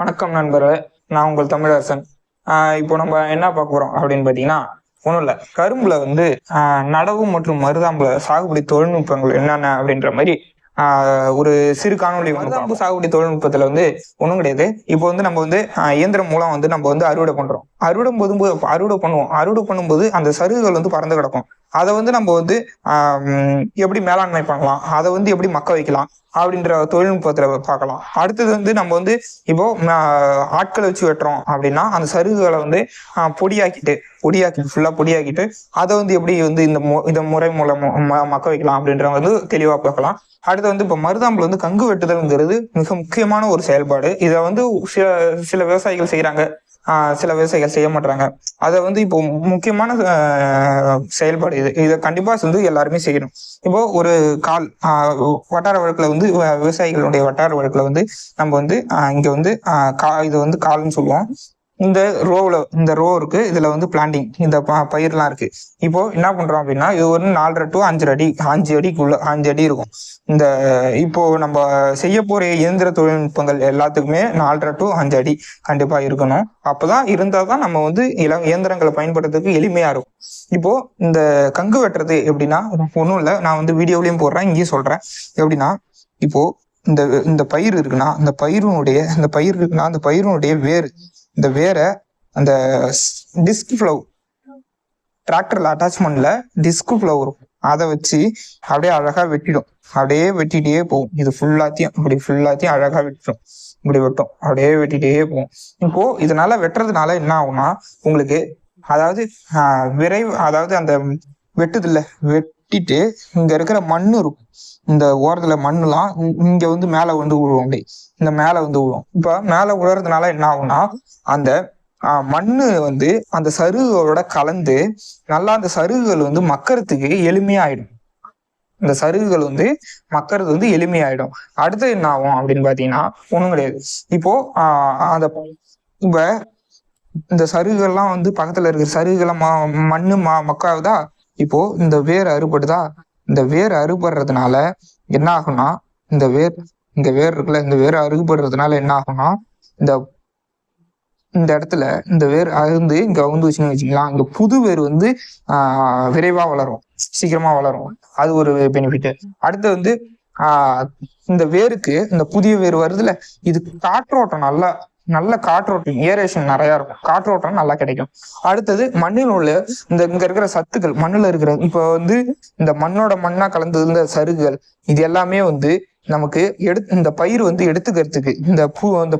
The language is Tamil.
வணக்கம் நண்பர்களே நான் உங்கள் தமிழரசன். இப்போ நம்ம என்ன பார்க்க போறோம் அப்படின்னு பார்த்தீங்கன்னா ஒன்றும் இல்லை. கரும்புல வந்து நடவு மற்றும் மருதாம்புல சாகுபடி தொழில்நுட்பங்கள் என்னென்ன அப்படின்ற மாதிரி ஒரு சிறு காணொளி மருதாம்பு சாகுபடி தொழில்நுட்பத்துல வந்து ஒன்றும் கிடையாது. இப்போ வந்து நம்ம வந்து இயந்திரம் மூலம் வந்து நம்ம வந்து அறுவடை பண்றோம். அறுவடை போதும்போது அறுவடை பண்ணுவோம். அறுவடை பண்ணும்போது அந்த சருகுகள் வந்து பறந்து கிடக்கும். அதை வந்து நம்ம வந்து எப்படி மேலாண்மை பண்ணலாம்? அதை வந்து எப்படி மக்க வைக்கலாம்? அப்படின்ற தொழில்நுட்பத்தில் பார்க்கலாம். அடுத்தது வந்து நம்ம வந்து இப்போ ஆட்களை வச்சு வெட்டுறோம் அப்படின்னா அந்த சருகுகளை வந்து பொடியாக்கிட்டு பொடியாக்கிட்டு ஃபுல்லாக பொடியாக்கிட்டு அதை வந்து எப்படி வந்து இந்த மு இந்த முறை மூலம் ம- மக்க வைக்கலாம் அப்படின்ற வந்து தெளிவாக பார்க்கலாம். அடுத்து வந்து இப்போ மருதாம்பில் வந்து கங்கு வெட்டுதல்ங்கிறது மிக முக்கியமான ஒரு செயல்பாடு. இதை வந்து சில சில விவசாயிகள் செய்கிறாங்க சில விவசாயிகள் செய்ய மாட்டாங்க அதை வந்து இப்போ முக்கியமான செயல்பாடு இது. இதை கண்டிப்பா வந்து எல்லாருமே செய்யணும். இப்போ ஒரு கால் ஆஹ் வட்டார வழக்கில் வந்து விவசாயிகளுடைய வட்டார வழக்கில் வந்து நம்ம வந்து ஆஹ் இங்க வந்து ஆஹ் கா இது வந்து கால்னு சொல்லுவோம். இந்த ரோவில் இந்த ரோ இருக்கு இதுல வந்து பிளான்டிங் இந்த ப- பயிர்லாம் இருக்கு. இப்போ என்ன பண்றோம் அப்படின்னா இது ஒரு நாலரை டு அஞ்சு அடி அஞ்சு அடிக்குள்ள அஞ்சு அடி இருக்கும். இந்த இப்போ நம்ம செய்ய போற இயந்திர தொழில்நுட்பங்கள் எல்லாத்துக்குமே நாலரை டு அஞ்சு அடி கண்டிப்பா இருக்கணும். அப்பதான் இருந்தால் தான் நம்ம வந்து இல இயந்திரங்களை பயன்படுத்துறதுக்கு எளிமையா இருக்கும். இப்போ இந்த கங்கு வெட்டுறது எப்படின்னா ஒன்றும் இல்லை நான் வந்து வீடியோலையும் போடுறேன் இங்கேயும் சொல்றேன். எப்படின்னா இப்போ இந்த இந்த பயிர் இருக்குன்னா அந்த பயிரினுடைய இந்த பயிர் இருக்குன்னா அந்த பயிரினுடைய வேர் இந்த வேரை அந்த டிஸ்க் ஃப்ளவ் டிராக்டர்ல அட்டாச்மெண்ட்ல டிஸ்க் ஃப்ளவ் இருக்கும் அதை வச்சு அப்படியே அழகா வெட்டிடும். அப்படியே வெட்டிட்டே போகும். இது ஃபுல்லாத்தையும் இப்படி ஃபுல்லாத்தையும் அழகா வெட்டிடும். இப்படி வெட்டும். அப்படியே வெட்டிட்டே போகும். இப்போ இதனால வெட்டுறதுனால என்ன ஆகும்னா உங்களுக்கு அதாவது விரைவு அதாவது அந்த வெட்டுதுல்ல. வெட்டிட்டு இங்க இருக்கிற மண்ணு இருக்கும். இந்த ஓரத்துல மண்ணுலாம் இங்க வந்து மேல வந்து விழுவும் அப்படி இந்த மேல வந்து விழுவும் இப்ப மேல விழுறதுனால என்ன ஆகும்னா அந்த ஆஹ், மண்ணு வந்து அந்த சருகுகளோட கலந்து நல்லா அந்த சருகுகள் வந்து மக்கறதுக்கு எளிமையாயிடும். இந்த சருகுகள் வந்து மக்கறது வந்து எளிமையாயிடும். அடுத்து என்ன ஆகும் அப்படின்னு பாத்தீங்கன்னா ஒண்ணும் கிடையாது. இப்போ அந்த இப்ப இந்த சருகுகள்லாம் வந்து பக்கத்துல இருக்கிற சருகுகள்லாம் மண்ணு மக்காவதா இப்போ இந்த வேர் அறுபடுதா? இந்த வேர் அறுபடுறதுனால என்ன ஆகும்னா இந்த வேர் இந்த வேர் இருக்குல்ல இந்த வேர் அறுபடுறதுனால என்ன ஆகும்னா இந்த இந்த இடத்துல இந்த வேர் அருந்து இங்க வந்து வச்சுன்னு வச்சுக்கலாம். இங்க புது வேர் வந்து ஆஹ் விரைவா வளரும். சீக்கிரமா வளரும். அது ஒரு பெனிஃபிட் அடுத்து வந்து ஆஹ் இந்த வேருக்கு இந்த புதிய வேர் வருதுல இது காற்றோட்டம் நல்லா நல்ல காற்றோட்டம் ஏரேஷன் நிறைய இருக்கும். காற்றோட்டம் நல்லா கிடைக்கும். அடுத்தது மண்ணில் உள்ள இந்த இங்க இருக்கிற சத்துக்கள் மண்ணுல இருக்கிற இப்ப வந்து இந்த மண்ணோட மண்ணா கலந்தது இந்த சருகுகள் இது எல்லாமே வந்து நமக்கு எடுத்து இந்த பயிர் வந்து எடுத்துக்கிறதுக்கு இந்த பூ இந்த